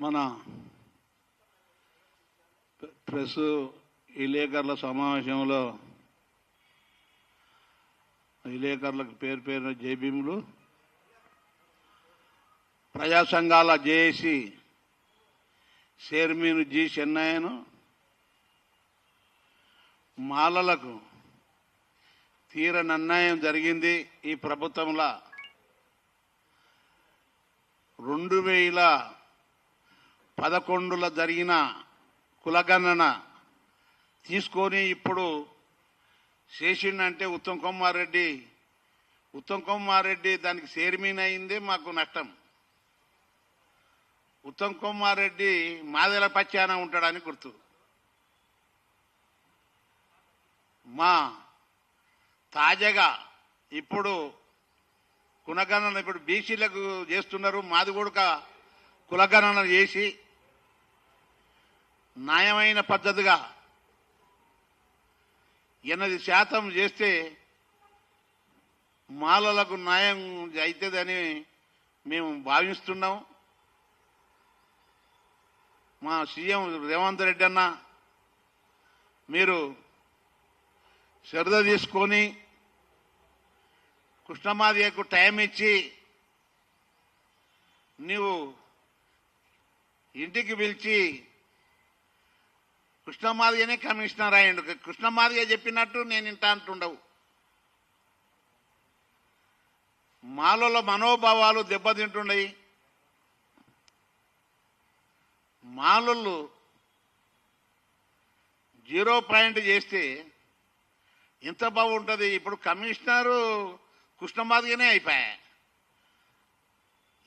మన ప్రెస్ విలేకరుల సమావేశంలో విలేకరులకు పేరు పేరున జేబీములు ప్రజా సంఘాల జేఏసీ చైర్మన్ జి చెన్నయ్యను మాలలకు తీర అన్యాయం జరిగింది. ఈ ప్రభుత్వంలో రెండు వేల పదకొండులో జరిగిన కులగణన తీసుకొని ఇప్పుడు చేసిండంటే ఉత్తమ్ కుమార్ రెడ్డి. ఉత్తమ్ కుమార్ రెడ్డి దానికి చైర్మన్ అయింది మాకు నష్టం. ఉత్తమ్ కుమార్ రెడ్డి మాదెల పచ్చాన ఉంటాడని గుర్తు. మా తాజాగా ఇప్పుడు కులగణన ఇప్పుడు బీసీలకు చేస్తున్నారు. మాది కూడా కులగణన చేసి న్యాయమైన పద్ధతిగా ఎనిమిది శాతం చేస్తే మాలలకు న్యాయం అవుతుందని మేము భావిస్తున్నాం. మా సీఎం రేవంత్ రెడ్డి అన్న మీరు శ్రద్ధ తీసుకొని కృష్ణమాదియకు టైం ఇచ్చి నీవు ఇంటికి పిలిచి కృష్ణమాదిగనే కమిషనర్ అయ్యండు. కృష్ణమాదిగ చెప్పినట్టు నేను ఇంట అంటుండవు. మాలలో మనోభావాలు దెబ్బతింటున్నాయి మాలలు జీరో పాయింట్ చేస్తే ఎంత బాగుంటుంది. ఇప్పుడు కమిషనరు కృష్ణమాదిగానే అయిపోయా.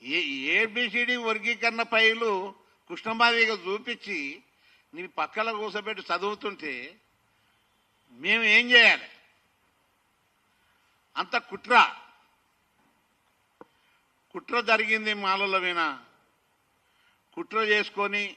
ఏ ఏబిసిడి వర్గీకరణ పైలు కృష్ణమాదిగా చూపించి నీ పక్కల కూర్చోబెట్టి చదువుతుంటే మేము ఏం చేయాలి? అంత కుట్ర. కుట్ర జరిగింది మాలలో విన కుట్ర చేసుకొని